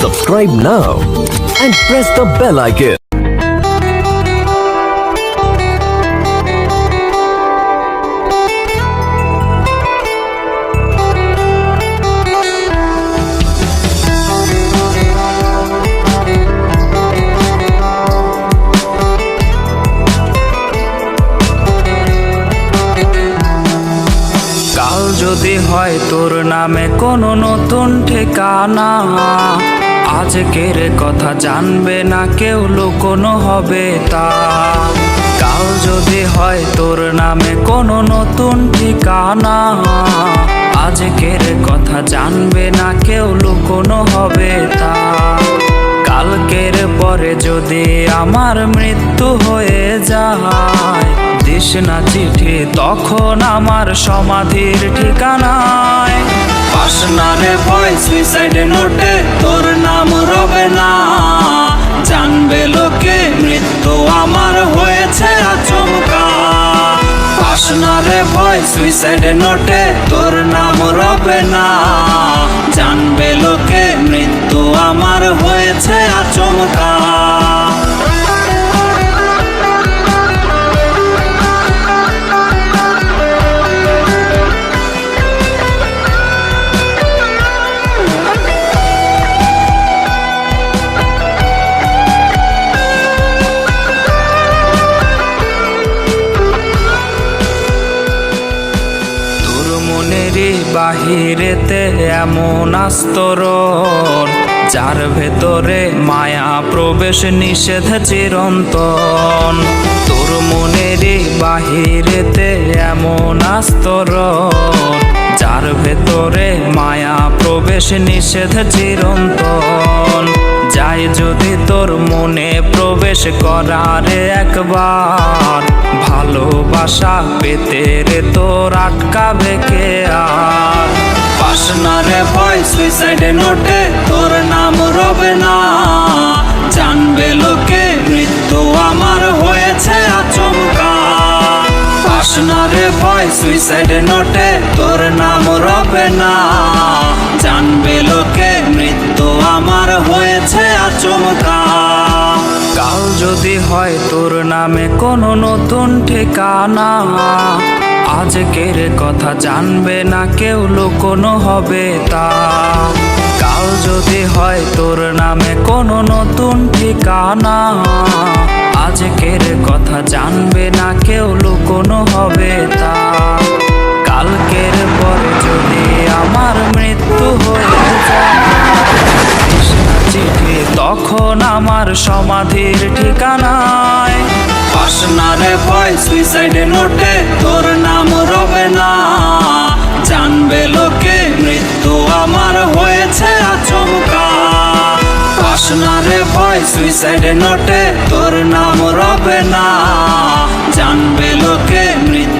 Subscribe now and press the bell icon. যদি হয় তোর নামে কোনো নতুন ঠিকানা আজকের কথা জানবে না কেউ, লুকোনো হবে তা। কাল যদি হয় তোর নামে কোনো নতুন ঠিকানা। আজকের কথা জানবে না কেউ, লুকোনো হবে তা। কালকের পরে যদি আমার মৃত্যু হয়ে যায়, দিস না চিঠি তখন আমার সমাধির ঠিকানায়। পাশনারে ভয় সুইসাইড নোটে তোর নাম রবে না জানবে লোকে, মৃত্যু আমার হয়েছে আচমকা। রে ভয় সুইসাইড নোটে তোর বাহিরেতে এমন আস্তরণ, যার ভেতরে মায়া প্রবেশ নিষেধ চিরন্তন। তোর মনেরই বাহিরেতে এমন আস্তরণ, যার ভেতরে মায়া প্রবেশ নিষেধ চিরন্তন। যাই যদি তোর মনে প্রবেশ করার একবার, ভালোবাসা পেতে রে তোর আটকাবে কে আর? পাশনারে ভয় সুইসাইড নোটে। তোর নাম রবে না জানবে লোকে, মৃত্যু আমার হয়েছে আচমকা। পাশনারে ভয় সুইসাইড নোটে। তোর নাম রবে না জানবে লোকে, মৃত্যু আমার হয়েছে আচমকা। কাল যদি হয় তোর নামে কোনো নতুন ঠিকানা। আজকের কথা জানবে না কেউ, লুকোনো হবে তা। কাল যদি হয় তোর নামে কোনো নতুন ঠিকানা। আজকের কথা জানবে না কেউ, লুকোনো হবে তা। কালকের পরে যদি আমার মৃত্যু হয়ে চিঠি তখন আমার সমাধির ঠিকানায়। পাশনারে ভয় সুইসাইডে নোটে। তোর নাম রবে না জানবে লোকে, মৃত্যু আমার হয়েছে আচমকা। পাশনারে ভয় সুইসাইডে নোটে, তোর নাম রবে না জানবে লোকে, মৃত্যু